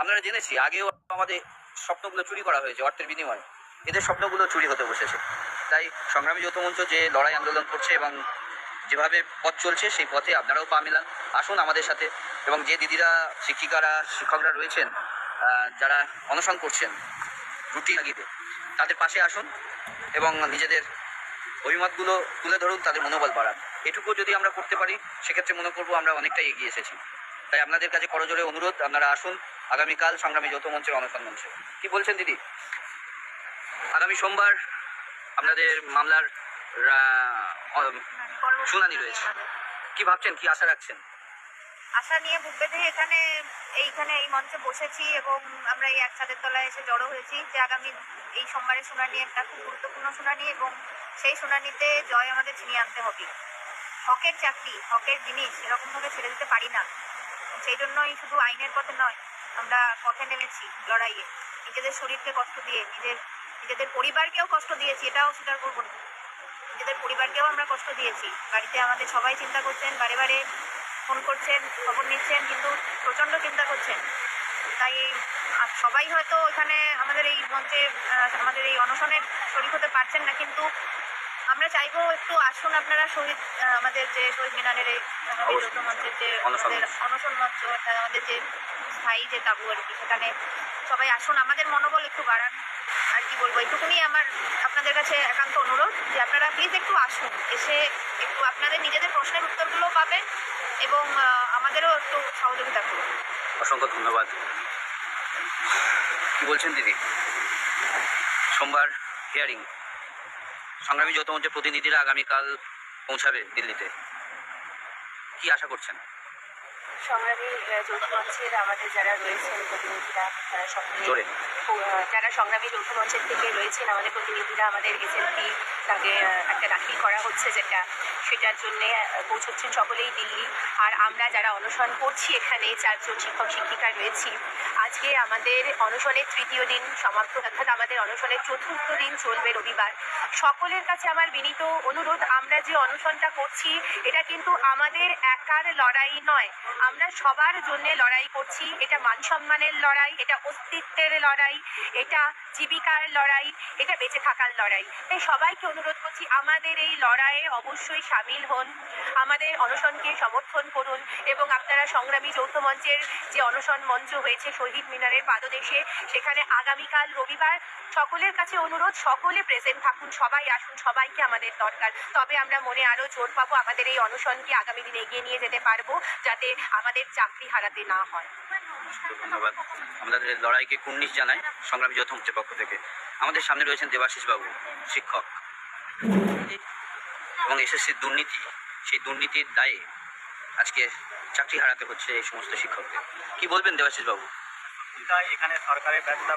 আপনারা জেনেছি, আগেও আমাদের স্বপ্নগুলো চুরি করা হয়েছে, অর্থের বিনিময়ে। এদের স্বপ্নগুলো চুরি হতে বসেছে। তাই সংগ্রামী যৌথ মঞ্চ যে লড়াই আন্দোলন করছে এবং যেভাবে পথ চলছে, সেই পথে আপনারাও পা মেলান, আসুন আমাদের সাথে। এবং যে দিদিরা, শিক্ষিকারা, শিক্ষকরা রয়েছেন যারা অনশন করছেন, রুটি লাগিয়ে তাদের পাশে আসুন এবং নিজেদের অভিমতগুলো তুলে ধরুন, তাদের মনোবল বাড়ান। এটুকু যদি আমরা করতে পারি, সেক্ষেত্রে মনে করব আমরা অনেকটাই এগিয়ে এসেছি। তাই আপনাদের কাছে করজোরে অনুরোধ, আপনারা আসুন, আগামীকাল সংগ্রামী যৌথ মঞ্চের অনশন মঞ্চে। কি বলছেন দিদি? আগামী সোমবার আপনাদের মামলার শুনানি রয়েছে। কি ভাবছেন, কি আশা রাখছেন? আশা নিয়ে বুক বেঁধে এখানে, এইখানে এই মঞ্চে বসেছি এবং আমরা এই এক ছাদের তলায় এসে জড়ো হয়েছি যে আগামী এই সোমবারের শুনানি একটা খুব গুরুত্বপূর্ণ শুনানি এবং সেই শুনানিতে জয় আমাদের ছিনিয়ে আনতে হবে। হকের চাকরি, হকের জিনিস এরকমভাবে ছেড়ে দিতে পারি না। সেই জন্যই শুধু আইনের পথে নয়, আমরা পথে নেমেছি লড়াইয়ে। নিজেদের শরীরকে কষ্ট দিয়ে, নিজের, নিজেদের পরিবারকেও কষ্ট দিয়েছি, এটাও স্বীকার করব নিজেদের পরিবারকেও আমরা কষ্ট দিয়েছি। বাড়িতে আমাদের সবাই চিন্তা করছেন, বারে বারে ফোন করছেন, খবর নিচ্ছেন, কিন্তু প্রচণ্ড চিন্তা করছেন। তাই সবাই হয়তো এখানে আমাদের এই মঞ্চে আমাদের এই অনশনের শরীর হতে পারছেন না, কিন্তু আমরা চাইব একটু আসুন আপনারা শহীদ আমাদের যে শহীদ মিনারের এই মঞ্চের যে অনশন আমাদের মঞ্চ। অনশন মঞ্চ অর্থাৎ আমাদের যে স্থায়ী যে তাবু আর কি সেখানে সবাই আসুন। আমাদের মনোবল একটু বাড়ান। আর কি বলব এইটুকুনি আমার আপনাদের কাছে একান্ত অনুরোধ যে আপনারা প্লিজ একটু আসুন। এসে একটু আপনাদের নিজেদের প্রশ্নের উত্তরগুলো পাবেন এবং আমাদেরও একটু সহযোগিতা করুন। অসংখ্য ধন্যবাদ। কি বলছেন দিদি? সোমবার হিয়ারিং সংগ্রামী যত মঞ্চের প্রতিনিধিরা আগামীকাল পৌঁছাবে দিল্লিতে কি আশা করছেন? সংগ্রামী যৌথ মঞ্চের আমাদের যারা রয়েছেন প্রতিনিধিরা তারা সকলে যারা সংগ্রামী যৌথ মঞ্চের থেকে রয়েছেন আমাদের প্রতিনিধিরা আমাদের এসএলপি তাকে একটা দাখিল করা হচ্ছে যেটা সেটার জন্য পৌঁছচ্ছেন সকলেই দিল্লি। আর আমরা যারা অনশন করছি এখানে চারজন শিক্ষক শিক্ষিকা রয়েছি। আজকে আমাদের অনশনের তৃতীয় দিন সমাপ্ত অর্থাৎ আমাদের অনশনের চতুর্থ দিন চলবে রবিবার। সকলের কাছে আমার বিনীত অনুরোধ আমরা যে অনশনটা করছি এটা কিন্তু আমাদের একার লড়াই নয়। আমরা সবার জন্য লড়াই করছি। এটা মান সম্মানের লড়াই, এটা অস্তিত্বের লড়াই, এটা জীবিকার লড়াই, এটা বেঁচে থাকার লড়াই। তাই সবাইকে অনুরোধ করছি, আমাদের এই লড়াইয়ে অবশ্যই সামিল হন, আমাদের অনশনকে সমর্থন করুন এবং আপনারা সংগ্রামী যৌথ মঞ্চের যে অনশন মঞ্চ হয়েছে শহীদ মিনারের পাদদেশে, সেখানে আগামীকাল রবিবার সকলের কাছে অনুরোধ, সকলে প্রেজেন্ট থাকুন, সবাই আসুন, সবাইকে আমাদের দরকার। তবে আমরা মনে আরও জোর পাবো, আমাদের এই অনশনকে আগামী দিনে এগিয়ে নিয়ে যেতে পারব, যাতে আমাদের চাকরি হারাতে না হয়। ধন্যবাদ। আমাদের লড়াইকে কুর্নিশ জানায় সংগ্রামী যৌথ মুক্তির পক্ষ থেকে। আমাদের সামনে রয়েছেন দেবাশিস বাবু শিক্ষক। এবং এসএসসি দুর্নীতি সেই দুর্নীতির দায়ে আজকে চাকরি হারাতে হচ্ছে এই সমস্ত শিক্ষকদের। কি বলবেন দেবাশিস বাবু তাই এখানে সরকারের ব্যবস্থা